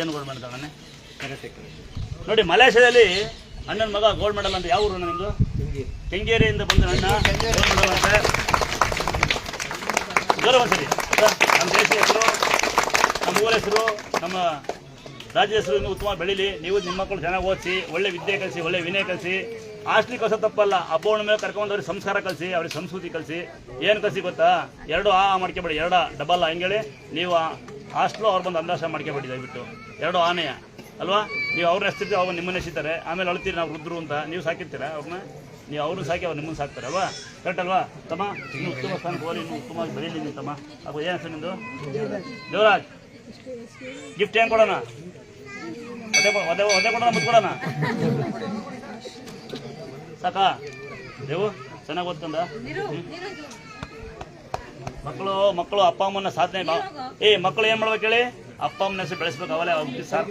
ಏನು gold medal ತಗೊಂಡೆ ನೋಡಿ, ಮಲೇಷ್ಯಾದಲ್ಲಿ ಅಣ್ಣನ ಮಗ ಗೋಲ್ಡ್ ಮೆಡಲ್ ಅಂತ ಯಾವ ಊರು ನಿಮ್ಮದು ಕೆಂಗೇರಿಯಿಂದ ಬಂದ ಅಣ್ಣ ಗೌರವ ಸರಿ. ನಮ್ಮ ದೇಶ ಹೆಸರು, ನಮ್ಮ ಊರ ಹೆಸರು, ನಮ್ಮ ರಾಜ್ಯ ಹೆಸರು ಉತ್ತಮ ಬೆಳೀಲಿ. ನೀವು ನಿಮ್ಮ ಮಕ್ಕಳು ಚೆನ್ನಾಗಿ ಓದಿಸಿ, ಒಳ್ಳೆ ವಿದ್ಯೆ ಕಲಿಸಿ, ಒಳ್ಳೆ ವಿನಯ ಕಲಿಸಿ ಹಾಸ್ಟ್ಲಿಗೆ ಕಸ ತಪ್ಪಲ್ಲ. ಹಬ್ಬ ಮೇಲೆ ಕರ್ಕೊಂಡು ಅವ್ರಿಗೆ ಸಂಸ್ಕಾರ ಕಲಿಸಿ ಅವ್ರಿಗೆ ಸಂಸ್ಕೃತಿ ಕಲಿಸಿ ಏನು ಕಲಿಸಿ ಗೊತ್ತಾ? ಎರಡು ಆ ಮಾಡ್ಕೊಬೇಡಿ. ಎರಡು ಡಬಲ್ ಹಂಗೇಳಿ? ನೀವು ಹಾಸ್ಟ್ಲು ಅವ್ರು ಬಂದು ಅಂದಾಸ ಮಾಡ್ಕೊಬೇಡಿ ದಯವಿಟ್ಟು. ಎರಡು ಆನೆಯ? ಅಲ್ವಾ? ನೀವು ಅವ್ರನ್ನ ಎಸ್ತಿರ್ತೀವಿ ಅವ್ರು ನಿಮ್ಮನ್ನ ಎಸಿತಾರೆ ಆಮೇಲೆ ಅಳ್ತೀರಿ ನಾವು ರುದ್ರು ಅಂತ. ನೀವು ಸಾಕಿರ್ತೀರಾ ಅವ್ರನ್ನ ನೀವು ಅವ್ರನ್ನ ಸಾಕಿ ಅವ್ರು ನಿಮ್ಮನ್ನು ಸಾಕ್ತಾರೆ, ಅಲ್ವಾ? ಕರೆಕ್ಟ್ ಅಲ್ವಾ? ತಮ್ಮ, ಇನ್ನು ಉತ್ತಮ ಸ್ಥಾನಕ್ಕೆ ಹೋಗಿ ನೀವು ಉತ್ತಮವಾಗಿ ಬರೀಲಿ ನೀವು ತಮ್ಮ. ಅಪ್ಪ, ಏನು ಹೆಸರು ನಿಮ್ಮದು ದೇವರಾಜ್. ಗಿಫ್ಟ್ ಏನು ಕೊಡೋಣ? ಅದೇ ಅದೇ ಒದೆ ಕೊಡೋಣ ಮುತ್ತು ಕೊಡೋಣ. ಸಾಕಾ? ದೇವು ಚೆನ್ನಾಗಿ ಓದ್ತಂದ ಮಕ್ಕಳು ಮಕ್ಕಳು ಅಪ್ಪ ಅಮ್ಮನ ಸಾಧನೆ ಏ ಮಕ್ಕಳು ಏನು ಮಾಡ್ಬೇಕು ಹೇಳಿ? ಅಪ್ಪ ಅಮ್ಮನ ಹೆಸರು ಬೆಳೆಸ್ಬೇಕು ಅವಲೇ ಸಾಕ